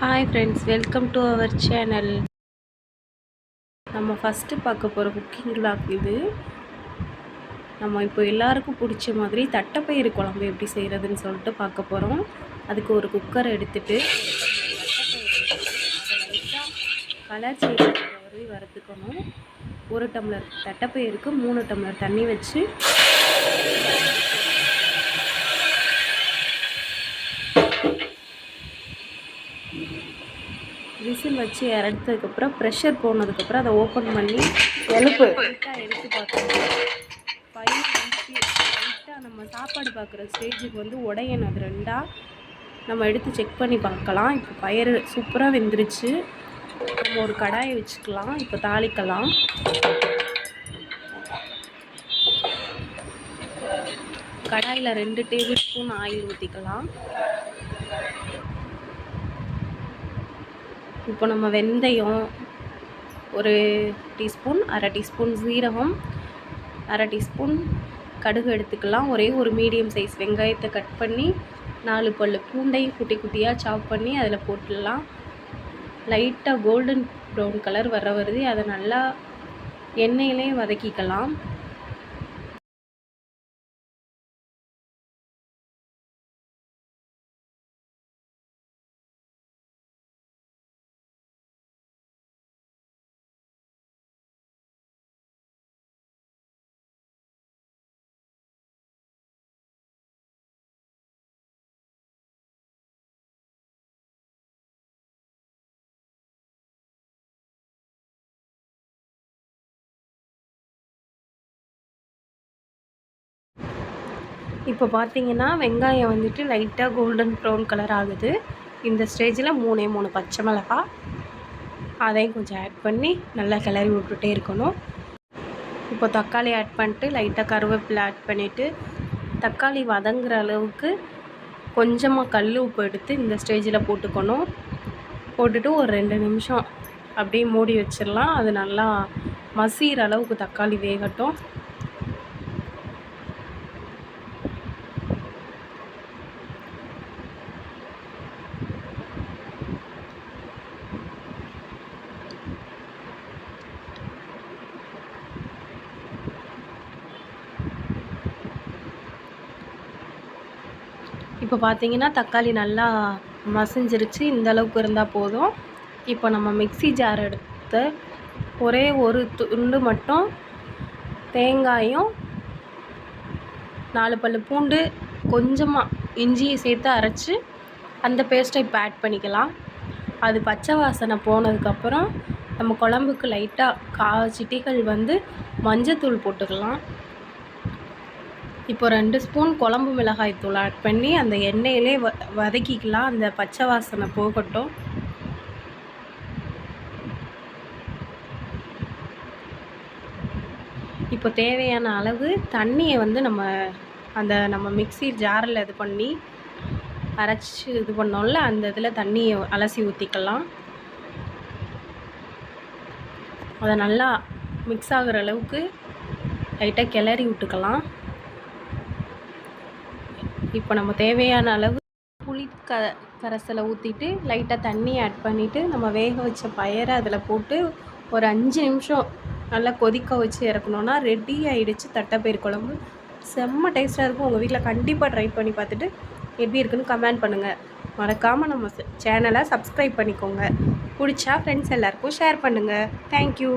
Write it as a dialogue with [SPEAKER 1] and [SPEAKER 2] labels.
[SPEAKER 1] Hi friends welcome to our channel நம்ம first பார்க்க போகிற குக்கிங் vlog இது. நம்ம இப்போ எல்லாருக்கும் பிடிச்ச மாதிரி தட்டைப்பயிறு குழம்பு எப்படி செய்கிறதுன்னு சொல்லிட்டு பார்க்க போகிறோம் அதுக்கு ஒரு குக்கர் எடுத்துகிட்டு கலர் சேஞ்ச் வறுத்துக்கணும். ஒரு டம்ளர் தட்டைப்பயிருக்கு மூணு டம்ளர் தண்ணி வச்சு விசில் வச்சு இறந்ததுக்கப்புறம் ப்ரெஷர் போனதுக்கப்புறம் அதை ஓப்பன் பண்ணி எழுப்பு எடுத்து பார்க்கணும். பயிர் வந்து லைட்டாக நம்ம சாப்பாடு பார்க்குற ஸ்டேஜுக்கு வந்து உடையணும். அது ரெண்டாக நம்ம எடுத்து செக் பண்ணி பார்க்கலாம். இப்போ பயிர் சூப்பராக வெந்துருச்சு. நம்ம ஒரு கடாயை வச்சுக்கலாம். இப்போ தாளிக்கலாம். கடாயில் ரெண்டு டேபிள் ஸ்பூன் ஆயில் ஊற்றிக்கலாம் இப்போ நம்ம வெந்தயம் ஒரு டீஸ்பூன் அரை டீஸ்பூன் சீரகம் அரை டீஸ்பூன் கடுகு எடுத்துக்கலாம். ஒரே ஒரு மீடியம் சைஸ் வெங்காயத்தை கட் பண்ணி நாலு பல் பூண்டையும் குட்டி குட்டியாக சாப் பண்ணி அதில் போட்டுடலாம். லைட்டாக கோல்டன் ப்ரௌன் கலர் வர வருது அதை நல்லா எண்ணெயிலையும் வதக்கிக்கலாம். இப்போ பார்த்தீங்கன்னா வெங்காயம் வந்துட்டு லைட்டாக கோல்டன் ப்ரௌன் கலர் ஆகுது. இந்த ஸ்டேஜில் மூணே மூணு பச்சை மிளகாய் அதையும் கொஞ்சம் ஆட் பண்ணி நல்லா கிளறி விட்டுட்டே இருக்கணும். இப்போ தக்காளி ஆட் பண்ணிட்டு லைட்டாக கருவேப்பிலை ஆட் பண்ணிவிட்டு தக்காளி வதங்குற அளவுக்கு கொஞ்சமாக கல் உப்பு எடுத்து இந்த ஸ்டேஜில் போட்டுக்கணும். போட்டுட்டு ஒரு ரெண்டு நிமிஷம் அப்படியே மூடி வச்சிடலாம். அது நல்லா மசிகிற அளவுக்கு தக்காளி வேகட்டும். இப்போ பார்த்தீங்கன்னா தக்காளி நல்லா மசிஞ்சிருச்சு இந்த அளவுக்கு இருந்தால் போதும். இப்போ நம்ம மிக்ஸி ஜார் எடுத்து ஒரே ஒரு துண்டு மட்டும் தேங்காயும் நாலு பல் பூண்டு கொஞ்சமாக இஞ்சியை சேர்த்து அரைச்சி அந்த பேஸ்ட்டை இப்போ ஆட் பண்ணிக்கலாம். அது பச்சை வாசனை போனதுக்கப்புறம் நம்ம குழம்புக்கு லைட்டாக கா சிட்டிகள் வந்து மஞ்சத்தூள் போட்டுக்கலாம். இப்போ ரெண்டு ஸ்பூன் குழம்பு மிளகாய் தூள் ஆட் பண்ணி அந்த எண்ணெயிலே வ வதக்கிக்கலாம். அந்த பச்சை வாசனை போகட்டும். இப்போ தேவையான அளவு தண்ணியை வந்து நம்ம அந்த நம்ம மிக்ஸி ஜாரில் இது பண்ணி அரைச்சி இது பண்ணோம்ல அந்த இதில் தண்ணியை அலசி ஊற்றிக்கலாம் அதை நல்லா மிக்ஸ் ஆகுற அளவுக்கு லைட்டாக கிளறி விட்டுக்கலாம். இப்போ நம்ம தேவையான அளவு புளி க கரைசலை ஊற்றிட்டு லைட்டாக தண்ணி ஆட் பண்ணிவிட்டு நம்ம வேக வச்ச பயரை அதில் போட்டு ஒரு அஞ்சு நிமிஷம் நல்லா கொதிக்க வச்சு இறக்கணுன்னா ரெடி ஆகிடுச்சு தட்டைப்பயிர் குழம்பு. செம்ம டேஸ்ட்டாக இருக்கும். உங்கள் வீட்டில் கண்டிப்பாக ட்ரை பண்ணி பார்த்துட்டு எப்படி இருக்குன்னு கமெண்ட் பண்ணுங்கள் மறக்காமல் நம்ம சேனலை சப்ஸ்கிரைப் பண்ணிக்கோங்க. பிடிச்சா ஃப்ரெண்ட்ஸ் எல்லாேருக்கும் ஷேர் பண்ணுங்கள் தேங்க்யூ